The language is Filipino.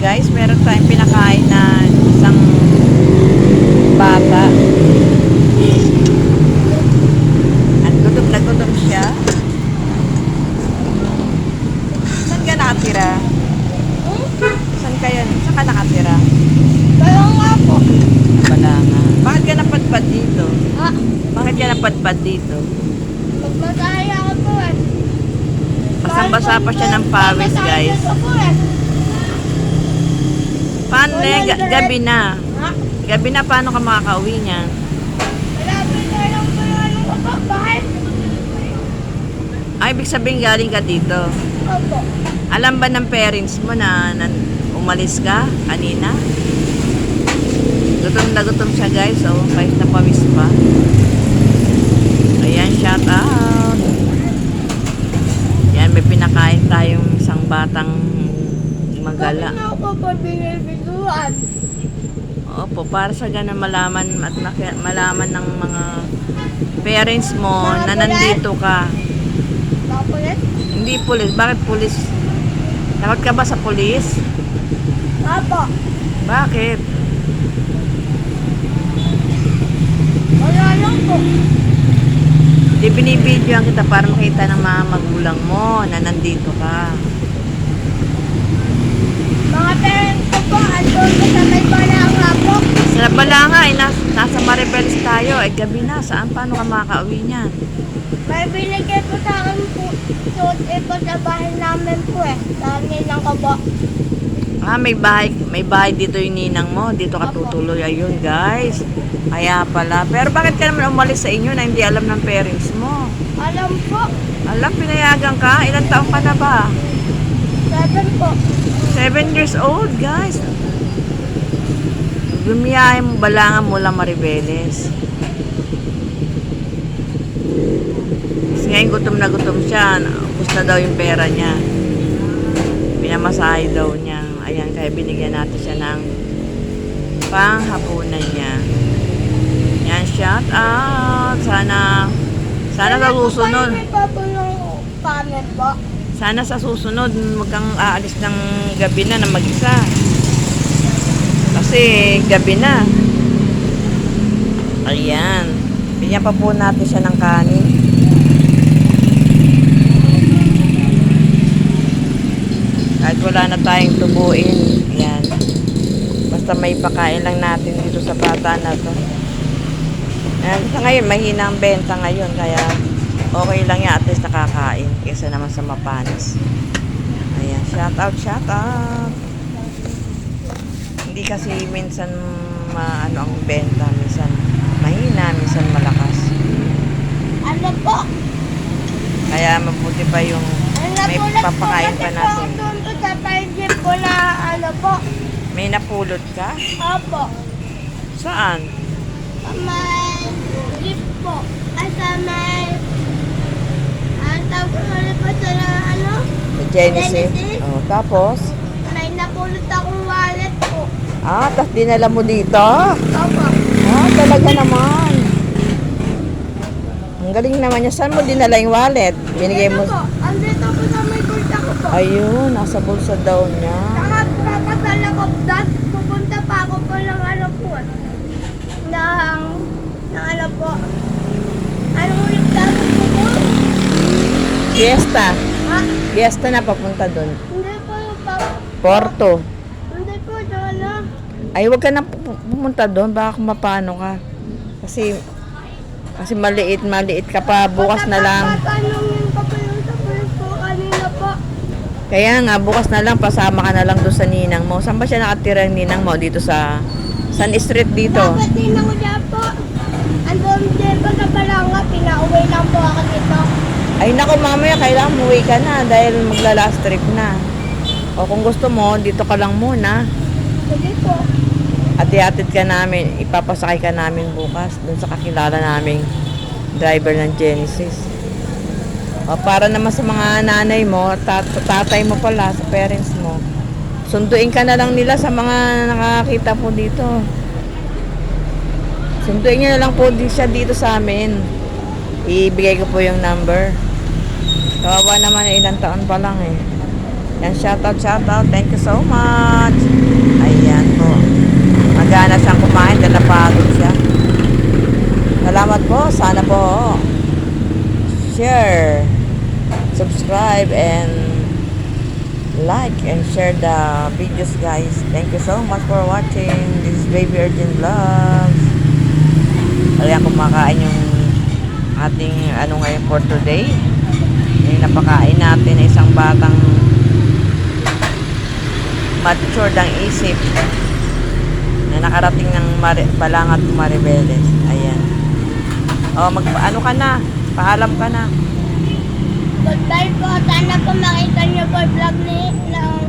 guys, meron tayong pinakain na isang bata. At gutom na gutom siya. Saan ka nakatira? Saan ka yan? Saan ka nakatira? Kaya nga po. Wala nga. Bakit ka napadpad dito? Ah, Bakit ka napadpad dito? magmasaya ako po eh. Basang-basa pa siya ng pawis, guys. Ako po eh. Paano na yan? Ga- gabi na. Gabi na, paano ka makakauwi niyan? Ay, ibig sabihin galing ka dito. Opo. Alam ba ng parents mo na, na umalis ka kanina? Gutom na gutom siya guys. Oh, kahit na pawis pa. Ayan, shout out. Yan, may pinakain tayong isang batang magala. Po binibiguan? Opo, para sa ganun malaman at malaman ng mga parents mo na nandito ka. Bakit yan? Hindi pulis. Bakit pulis? Takot ka ba sa pulis? Apo. Bakit? Wala lang po. Di binibidyoan kita para makita ng mga magulang mo na nandito ka. Mga parents ko po, andun ko sa may balanga po. Sa Balanga, eh, nas, nasa Maribeles tayo. Eh, gabi na. Saan? Paano ka makakauwi niyan? May binigay po sa akin po. Suot eh po sa bahay namin po eh. Dami lang ko po. Ah, may bahay, may bahay dito yung ninang mo. Dito ka tutuloy. Ayun, guys. Kaya pala. Pero bakit ka naman umalis sa inyo na hindi alam ng parents mo? Alam po. Alam, pinayagan ka? Ilang taong ka na ba? Seven po. Seven years old, guys. Lumiyahe mo balangan mula Maribeles. Kasi ngayon gutom na gutom siya. Ubus na daw yung pera niya. Pinamasahe daw niya. Ayan, kaya binigyan natin siya ng panghapunan niya. Yan, shout out. Sana, sana sa susunod. May papo ng kanin po. Sana sa susunod, wag kang aalis ng gabi na na mag-isa. Kasi gabi na. Ayan. Bigyan pa po natin siya ng kanin. Kahit wala na tayong tubuin. Ayan. Basta may pakain lang natin dito sa bata na to. Ayan, ngayon, mahina ang benta ngayon. Kaya okay lang yan. At least nakakain. Kesa naman sa mapanis. Ayan, shout out, shout out. Hindi kasi minsan maano ang benta. Minsan mahina, minsan malakas. Ano po? Kaya mabuti pa yung may papakain pa natin. po na ano po. May napulot ka? Opo. Saan? Sa may jeep po. Ay sa may... Ang tawag ko ulit po sa ano? Sa Genesis? Genesis? Oh, tapos? May napulot akong wallet po. Ah, tapos dinala mo dito? Opo. Ah, talaga naman. Ang galing naman niya. Saan mo dinala yung wallet? Binigay mo... Ito po. Andito po sa may bulsa ko po. Ayun, nasa bulsa daw niya. Saka papasal ako dad. Pupunta pa ako po ng ano po. eh. Ng... Ng ano po. Anong ulit dapat po po? Fiesta. Ha? Fiesta na papunta doon. Hindi po yung pa... Porto. Hindi po ano. Ay, wag ka na pu- pumunta doon. Baka mapano ka. Kasi... Kasi maliit, maliit ka pa. Bukas na lang. Tatanungin ko po yung sa pulis po kanina po. Kaya nga, bukas na lang. Pasama ka na lang doon sa ninang mo. Saan ba siya nakatira yung ninang mo? Dito sa... San Street dito. Dapat din ako dyan po. Andun din po sa Balanga. Pinauwi lang po ako dito. Ay nako mamaya kailangan umuwi ka na dahil magla last trip na. O kung gusto mo, dito ka lang muna. Sige po. At iatid ka namin, ipapasakay ka namin bukas dun sa kakilala naming driver ng Genesis. O para naman sa mga nanay mo, tat tatay mo pala, sa parents mo. Sunduin ka na lang nila sa mga nakakita po dito. Sunduin nyo na lang po di siya dito sa amin. Ibigay ko po yung number. Kawawa naman, eh, ilang taon pa lang eh. Yan, shoutout, shoutout. Thank you so much. Ayan po. Magana siyang kumain dahil napagod siya. Salamat po. Sana po share, subscribe, and like and share the videos guys. Thank you so much for watching. This is Baby Urgent Vlogs. Ayan kumakain yung ating ano ngayon for today. Yung napakain natin na isang batang mature ang isip na nakarating ng Mari, Balangat Maribeles. Ayan. Oh, mag ano ka na? Paalam ka na. Goodbye po. Sana po makita niyo po vlog ni ng